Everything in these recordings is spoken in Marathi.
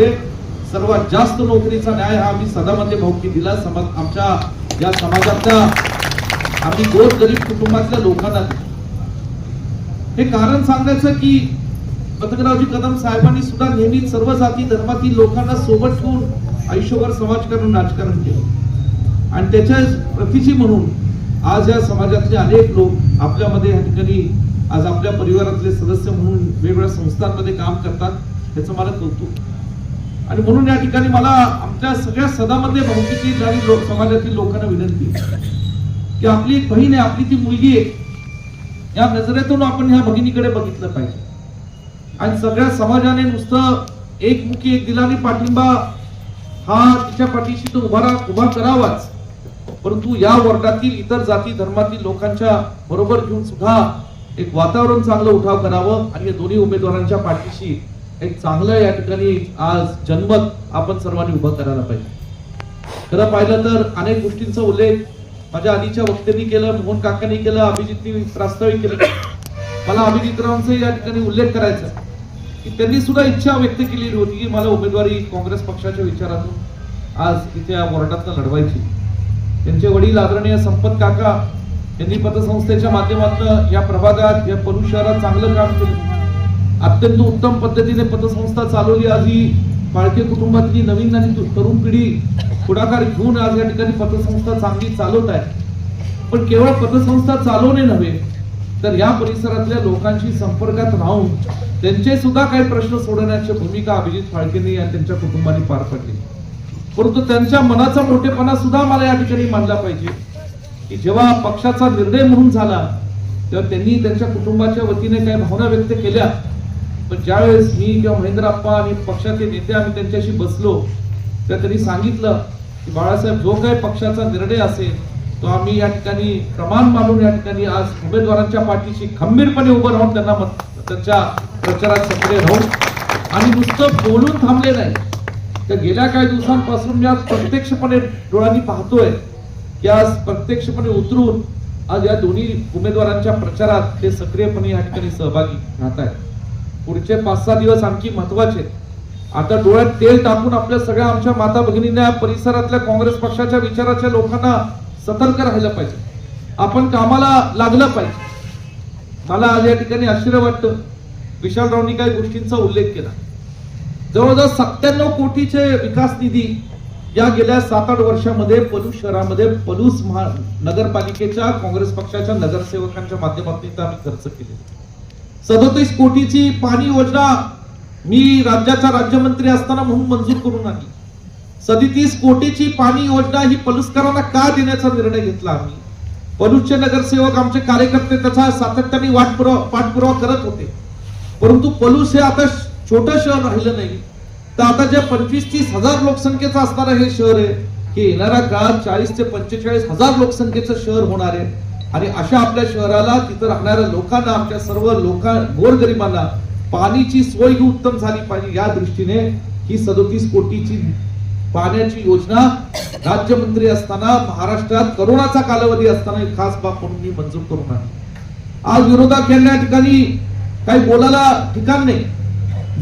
समाजामध्ये सर्वात जास्त नोकरीचा न्याय हा आम्ही सदामध्ये भाऊकी दिला. समाज आमच्या या समाजातल्या आम्ही गोर गरीब कुटुंबातल्या लोकांना हे कारण सांगायचं की पथकरावजी कदम साहेबांनी सुद्धा नेहमी सर्व जाती धर्मातील लोकांना सोबत ठेवून आयुष्यभर समाजकारण राजकारण केलं. आणि त्याच्या प्रतीची म्हणून आज या समाजातले अनेक लोक आपल्यामध्ये या ठिकाणी आज आपल्या परिवारातले सदस्य म्हणून वेगवेगळ्या संस्थांमध्ये काम करतात याचं मला कौतुक. आणि म्हणून या ठिकाणी मला आमच्या सगळ्या सदामध्ये भाऊकीची आणि लोक समाजातील लोकांना विनंती की आपली एक बहीण आहे आपली ती मुलगी आहे या नजरेतून आपण ह्या भगिनीकडे बघितलं पाहिजे. आणि सगळ्या समाजाने नुसतं एकमुखी एक दिलाने पाठिंबा हा तिच्या पाठीशी तो उभा रा- उभा करावाच. परंतु या वर्गातील इतर जाती धर्मातील लोकांच्या बरोबर घेऊन सुद्धा एक वातावरण चांगलं उठाव करावं आणि या दोन्ही उमेदवारांच्या पाठीशी एक चांगलं या ठिकाणी आज जन्मत आपण सर्वांनी उभं करायला पाहिजे. खरं पाहिलं तर अनेक गोष्टींचा उल्लेख माझ्या आधीच्या वक्त्यांनी केलं मोहन काकांनी केलं अभिजितनी प्रास्ताविक केलं. मला अभिजितरावांचा या ठिकाणी उल्लेख करायचा की त्यांनी सुद्धा इच्छा व्यक्त केलेली होती की मला उमेदवारी काँग्रेस पक्षाच्या विचारातून आज इथे या वॉर्डातनं लढवायची. त्यांचे वडील आदरणीय संपत काका यांनी पतसंस्थेच्या माध्यमातून या प्रभागात या परू शहरात चांगलं काम केलं. अत्यंत उत्तम पद्धतीने पतसंस्था चालवली. आज ही पाळके कुटुंबातली नवीन आणि तरुण पिढी पुढाकार घेऊन आज या ठिकाणी पतसंस्था चांगली चालवत आहे. पण केवळ पतसंस्था चालवणे नव्हे तर या परिसरातल्या लोकांशी संपर्कात राहून त्यांचे सुद्धा काही प्रश्न सोडवण्याची भूमिका अभिजित फाळकेने आणि त्यांच्या कुटुंबाने पार पडली. परंतु त्यांच्या मनाचा मोठेपणा सुद्धा मला या ठिकाणी मानला पाहिजे की जेव्हा पक्षाचा निर्णय म्हणून झाला तेव्हा त्यांनी त्यांच्या कुटुंबाच्या वतीने काही भावना व्यक्त केल्या. पण ज्यावेळेस मी किंवा महेंद्रअप्पा आणि पक्षाचे नेते आम्ही त्यांच्याशी बसलो तर त्यांनी सांगितलं की बाळासाहेब जो काही पक्षाचा निर्णय असेल तो आम्ही या ठिकाणी प्रमाण मानून या ठिकाणी आज उमेदवारांच्या पाठीशी खंबीरपणे उभं राहून त्यांना मत त्यांच्या प्रचारात सक्रिय राहून आणि नुसतं बोलून थांबले नाही. तर गेल्या काही दिवसांपासून मी आज प्रत्यक्षपणे डोळ्यांनी पाहतोय की आज प्रत्यक्षपणे उतरून आज या दोन्ही उमेदवारांच्या प्रचारात ते सक्रियपणे या ठिकाणी सहभागी राहत आहेत पुढचे पाच सहा दिवस आणखी महत्त्वाचे आता डोळ्यात तेल टाकून आपल्या सगळ्या आमच्या माता भगिनींना परिसरातल्या काँग्रेस पक्षाच्या विचाराच्या लोकांना सतर्क राहायला पाहिजे. आपण कामाला लागलं पाहिजे. मला आज या ठिकाणी आश्चर्य वाटतं. विशालरावनी काही गोष्टींचा उल्लेख केला. जवळजवळ सत्त्याण्णव कोटीचे विकास निधी या गेल्या सात आठ वर्षामध्ये पलूस शहरामध्ये पलूस महा नगरपालिकेच्या काँग्रेस पक्षाच्या नगरसेवकांच्या माध्यमातून आम्ही खर्च केले सदोतीस कोटीची पाणी योजना मी राज्याचा राज्यमंत्री असताना म्हणून मंजूर करून आली सदतीस कोटीची पाणी योजना ही पलुसकरांना का देण्याचा निर्णय घेतला आम्ही? पलूसचे नगरसेवक आमचे कार्यकर्ते त्याचा सातत्याने वाटपुरावा पाठपुरावा करत होते. परंतु पलूस हे आता छोटं शहर राहिलं नाही. तर आता ज्या पंचवीस तीस हजार लोकसंख्येचं असणारं हे शहर आहे हे येणाऱ्या काळात चाळीस ते पंचेचाळीस हजार लोकसंख्येचं शहर होणार आहे. आणि अशा आपल्या शहराला तिथं राहणाऱ्या लोकांना आमच्या सर्व लोकां गोरगरिबांना पाणीची सोय ही उत्तम झाली पाहिजे. या दृष्टीने ही सदोतीस कोटीची पाण्याची योजना राज्यमंत्री असताना महाराष्ट्रात करोनाचा कालावधी असताना एक खास बाब म्हणून मी मंजूर करून आणली. आज विरोधक यांना ठिकाणी काही बोलायला ठिकाण नाही.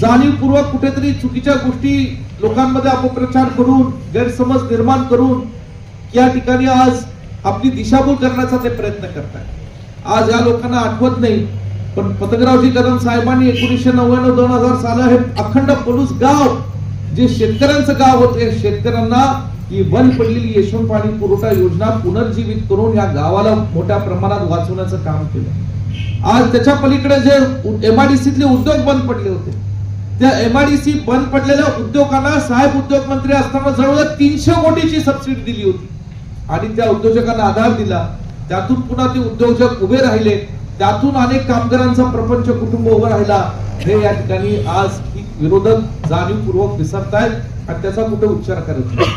जाणीवपूर्वक कुठेतरी चुकीच्या गोष्टी लोकांमध्ये अपप्रचार करून गैरसमज निर्माण करून या ठिकाणी आज आपली दिशाभूल करण्याचा ते प्रयत्न करतात आज या लोकांना आठवत नाही पण पतंगरावजी कदम साहेबांनी एकोणीसशे नव्याण्णव दोन हजार साल हे अखंड पलूस गाव जे शेतकऱ्यांचं गाव होते शेतकऱ्यांना ही बंद पडलेली यशवंत पाणी पुरवठा योजना पुनर्जीवित करून या गावाला मोठ्या प्रमाणात वाचवण्याचं काम केलं. आज त्याच्या पलीकडे जे एमआयडीसीतले उद्योग बंद पडले होते त्या एमआयडीसी बंद पडलेल्या उद्योगांना साहेब उद्योग मंत्री असताना जवळजवळ तीनशे कोटीची सबसिडी दिली होती. आणि त्या उद्योजकांना आधार दिला. त्यातून पुन्हा ते उद्योजक उभे राहिले. त्यातून अनेक कामगारांचा प्रपंच कुटुंब उभा राहिला. हे या ठिकाणी आज विरोधक जाणीवपूर्वक विसरतायत आणि त्याचा कुठे उच्चार करत नाही.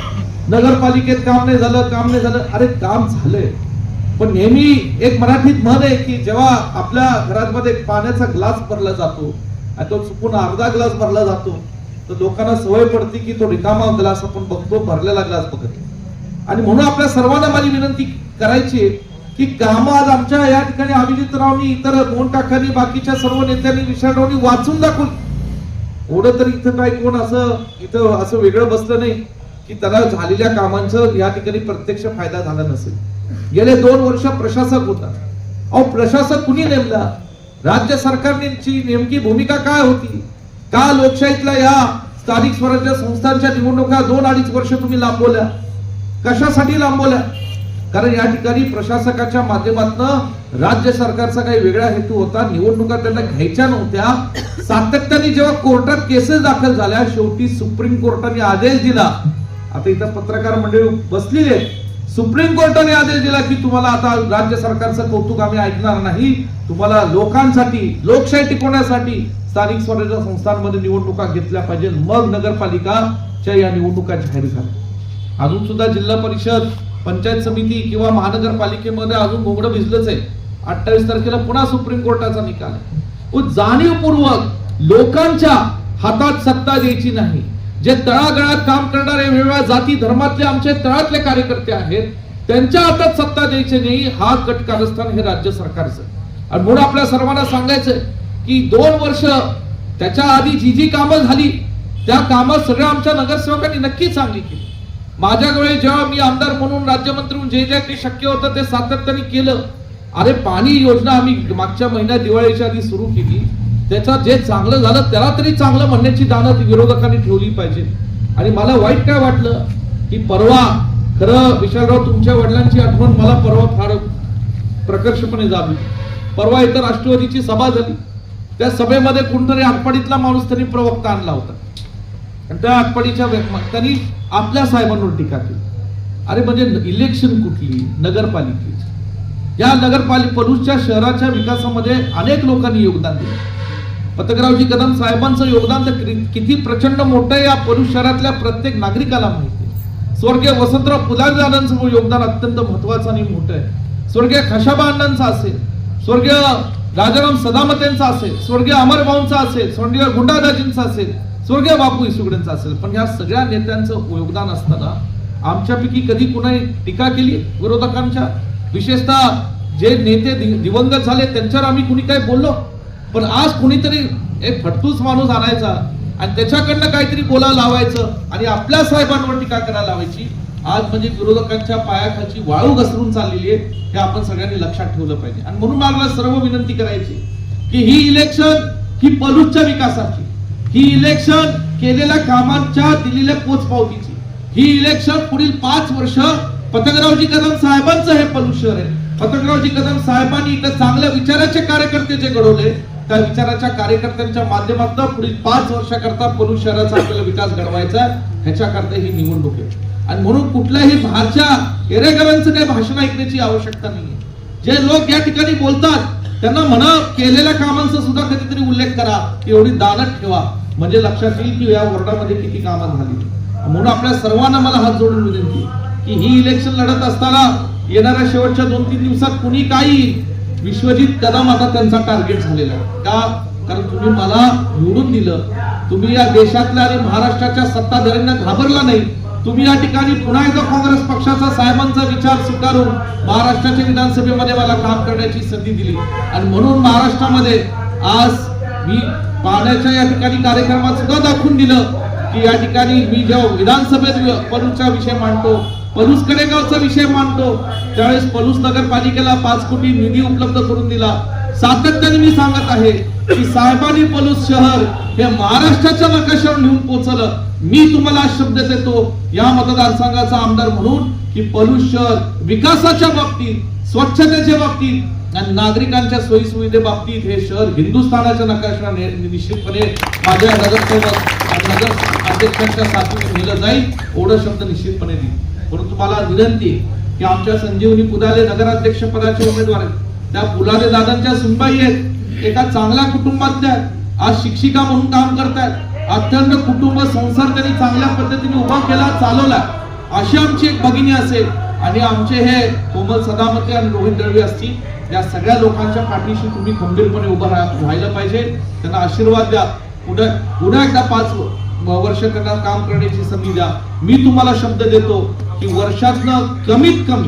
नगरपालिकेत काम नाही झालं काम नाही झालं. अरे काम झालंय. पण नेहमी एक मराठीत म्हण आहे की जेव्हा आपल्या घरामध्ये पाण्याचा ग्लास भरला जातो आणि तो चुकून अर्धा ग्लास भरला जातो तर लोकांना सवय पडते की तो रिकामा ग्लास आपण बघतो भरलेला ग्लास बघत नाही. आणि म्हणून आपल्या सर्वांना माझी विनंती करायची आहे की काम आज आमच्या या ठिकाणी अभिजित रावनी इतर मोहन काकांनी बाकीच्या सर्व नेत्यांनी विशालरावनी वाचून दाखवली एवढं तर इथं काय कोण असं इथं असं वेगळं बसलं नाही की त्याला झालेल्या कामांचं या ठिकाणी प्रत्यक्ष फायदा झाला नसेल. गेले दोन वर्ष प्रशासक होता. अहो प्रशासक कुणी नेमला? राज्य सरकारची नेमकी भूमिका काय होती? का लोकशाहीतल्या या स्थानिक स्वराज्य संस्थांच्या निवडणुका दोन अडीच वर्ष तुम्ही लांबवल्या? कशासाठी लांबवल्या? कारण या ठिकाणी प्रशासकाच्या माध्यमातून राज्य सरकारचा काही वेगळा हेतू होता. निवडणुका त्यांना घ्यायच्या नव्हत्या. सातत्याने जेव्हा कोर्टात केसेस दाखल झाल्या शेवटी सुप्रीम कोर्टाने आदेश दिला. आता इथं पत्रकार मंडळी बसलेली सुप्रीम कोर्टाने आदेश दिला की तुम्हाला आता राज्य सरकारचं कौतुक आम्ही ऐकणार नाही. तुम्हाला लोकांसाठी लोकशाही टिकवण्यासाठी स्थानिक स्वराज्य संस्थांमध्ये निवडणुका घेतल्या पाहिजे मग नगरपालिकाच्या या निवडणुका जाहीर झाल्या. अजून सुद्धा जिल्हा परिषद पंचायत समिती किंवा महानगरपालिकेमध्ये अजून घोंगडं भिजलंच आहे. अठ्ठावीस तारखेला पुन्हा सुप्रीम कोर्टाचा निकाल आहे. व जाणीवपूर्वक लोकांच्या हातात सत्ता द्यायची नाही. जे तळागळात काम करणारे वेगवेगळ्या जाती धर्मातले आमचे तळातले कार्यकर्ते आहेत त्यांच्या हातात सत्ता द्यायची नाही हा कट कारस्थान हे राज्य सरकारचं आणि म्हणून आपल्या सर्वांना सांगायचं की दोन वर्ष त्याच्या आधी जी जी कामं झाली त्या कामं सगळ्या आमच्या नगरसेवकांनी नक्कीच चांगली केली. माझ्याकडे जेव्हा मी आमदार म्हणून राज्यमंत्री म्हणून जे जे काही शक्य होतं ते सातत्याने केलं. अरे पाणी योजना आम्ही मागच्या महिन्यात दिवाळीच्या आधी सुरू केली. त्याचा जे चांगलं झालं त्याला तरी चांगलं म्हणण्याची दानत विरोधकांनी ठेवली पाहिजे. आणि मला वाईट काय वाटलं? की परवा खरं विशालराव तुमच्या वडिलांची आठवण मला परवा फार प्रकर्षपणे जावी परवा इथं राष्ट्रवादीची सभा झाली. त्या सभेमध्ये कोणतरी आटपाडीतला माणूस त्यांनी प्रवक्ता आणला होता. आणि त्या आटपाडीच्या त्यांनी आपल्या साहेबांवर टीका केली. अरे म्हणजे इलेक्शन कुठली? नगरपालिकेची. या नगरपालिका पलूसच्या शहराच्या विकासामध्ये अनेक लोकांनी योगदान दिलं. पतकरावजी कदम साहेबांचं योगदान तर किती प्रचंड मोठं आहे या पलूस शहरातल्या प्रत्येक नागरिकाला माहिती आहे. स्वर्गीय वसंतराव पुलादारांचं योगदान अत्यंत महत्वाचं आणि मोठं आहे. स्वर्गीय खशाबा अण्णांचं असेल स्वर्गीय राजाराम सदामतेंचा असेल स्वर्गीय अमरभाऊंचा असेल स्वर्गीय गुंडादाजींचा असेल स्वर्गीय बापू इसुगडेंचा असेल. पण या सगळ्या नेत्यांचं योगदान असताना आमच्यापैकी कधी कुणाही टीका केली? विरोधकांच्या? विशेषतः जे नेते दिवंगत झाले त्यांच्यावर आम्ही कुणी काही बोललो? पण आज कुणीतरी एक फटतूस माणूस आणायचा आणि त्याच्याकडनं काहीतरी बोला लावायचं आणि आपल्या साहेबांवर टीका करायला लावायची. आज म्हणजे विरोधकांच्या पायाखाची वाळू घसरून चाललेली आहे हे आपण सगळ्यांनी लक्षात ठेवलं पाहिजे. आणि म्हणून मला सर्व विनंती करायची की ही इलेक्शन ही पलूसच्या विकासाची. ही इलेक्शन केलेल्या कामांच्या दिलेल्या पोचपावतीची. ही इलेक्शन पुढील पाच वर्ष पतंगरावजी कदम साहेबांचं हे पलूस आहे. पतंगरावजी कदम साहेबांनी इथं चांगल्या विचाराचे कार्यकर्ते जे घडवले त्या विचाराच्या कार्यकर्त्यांच्या माध्यमातून पुढील पाच वर्षाकरता पलू शहराचा आपल्याला विकास घडवायचा आहे, ह्याच्याकरता ही निवडणूक आहे. आणि म्हणून कुठल्याही भाषा एरेकरांचं काही भाषण ऐकण्याची आवश्यकता नाहीये. जे लोक या ठिकाणी बोलतात त्यांना म्हणा केलेल्या कामांचा सुद्धा कधीतरी उल्लेख करा एवढी दानत ठेवा. म्हणजे लक्षात येईल की या वॉर्डामध्ये किती कामं झाली. म्हणून आपल्या सर्वांना मला हात जोडून विनंती की ही इलेक्शन लढत असताना येणाऱ्या शेवटच्या दोन तीन दिवसात कुणी काही विश्वजित कदम आता त्यांचा टार्गेट झालेला आहे. का? कारण तुम्ही मला निवडून दिलं. तुम्ही या देशातल्या आणि महाराष्ट्राच्या सत्ताधाऱ्यांना घाबरला नाही. तुम्ही या ठिकाणी पुन्हा एकदा काँग्रेस पक्षाचा साहेबांचा विचार स्वीकारून महाराष्ट्राच्या विधानसभेमध्ये मला काम करण्याची संधी दिली. आणि म्हणून महाराष्ट्रामध्ये आज मी पाण्याच्या या ठिकाणी कार्यक्रमात सुद्धा दाखवून दिलं की या ठिकाणी मी जेव्हा विधानसभेत पलूसचा विषय मांडतो पलूस कडेगावचा विषय मांडतो त्यावेळेस पलूस नगरपालिकेला पाच कोटी निधी उपलब्ध करून दिला. सातत्याने मी सांगत आहे की साहेबांनी पलूस शहर हे महाराष्ट्राच्या नकाशावर नेऊन पोहोचलं मी तुम्हाला शब्द देतो या मतदारसंघाचा आमदार म्हणून की पलूस शहर विकासाच्या बाबतीत स्वच्छतेच्या बाबतीत आणि नागरिकांच्या सोयीसुविधे बाबतीत हे शहर हिंदुस्थानाच्या नकाशाने निश्चितपणे माझ्या नगरसेवक नगर अध्यक्षांच्या साथीने नेलं जाईल एवढं शब्द निश्चितपणे देईल परंतु मला विनंती की आमच्या संजीवनी पुदाले नगराध्यक्ष पदाचे उमेदवार आहेत. त्या पुलाले दादांच्या सुनबाई आहेत. एका चांगल्या कुटुंबातल्या आज शिक्षिका म्हणून काम करतायत. अत्यंत कुटुंब संसार त्यांनी चांगल्या पद्धतीने उभा केला चालवला. अशी आमची एक भगिनी असेल. आणि आमचे हे कोमल सदामते आणि रोहित दळवी असतील या सगळ्या लोकांच्या पाठीशी तुम्ही खंबीरपणे उभं राहा- व्हायला पाहिजे. त्यांना आशीर्वाद द्या. पुन्हा पुन्हा एकदा पाच वर्ष त्यांना काम करण्याची संधी द्या. मी तुम्हाला शब्द देतो की वर्षातनं कमीत कमी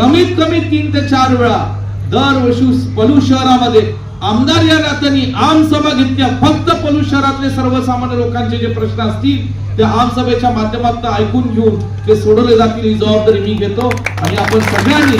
कमीत कमी तीन ते चार वेळा दरवर्षी पलू शहरामध्ये आमदार या नात्याने आम सभा घेतल्या. फक्त पलू शहरातले सर्वसामान्य लोकांचे जे प्रश्न असतील ते आमसभेच्या माध्यमात माध्यमातून ऐकून घेऊन ते सोडवले जातील. ही जबाबदारी मी घेतो. आणि आपण सगळ्यांनी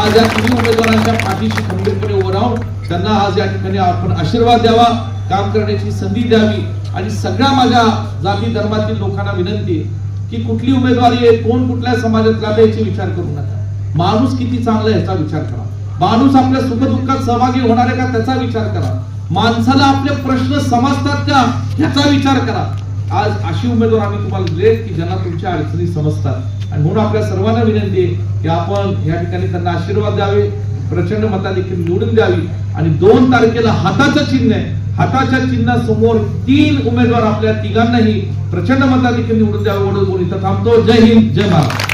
आज या तिन्ही उमेदवारांच्या पाठीशी खंबीरपणे उभं राहून त्यांना आज या ठिकाणी आपण आशीर्वाद द्यावा काम करण्याची संधी द्यावी. आणि सगळ्या माझ्या जाती धर्मातील लोकांना विनंती आहे की कुठली उमेदवारी आहे कोण कुठल्या समाजात आहे याची विचार करू नका. माणूस किती चांगला आहे याचा विचार करा. माणूस आपल्या सुखदुःखात सहभागी होणार आहे का त्याचा विचार करा. माणसाला आपले प्रश्न समजतात का याचा विचार करा. आज अशी उमेदवार आम्ही तुम्हाला दिले की ज्यांना तुमच्या अडचणी समजतात. आणि म्हणून आपल्या सर्वांना विनंती आहे की आपण या ठिकाणी त्यांना आशीर्वाद द्यावे प्रचंड मता देखील निवडून द्यावी. आणि दोन तारखेला हाताचं चिन्ह आहे. हाताच्या चिन्हासमोर तीन उमेदवार आपल्या तिघांनाही प्रचंड मता देखील निवडून द्यावे म्हणून इथं थांबतो. जय हिंद जय महाराष्ट्र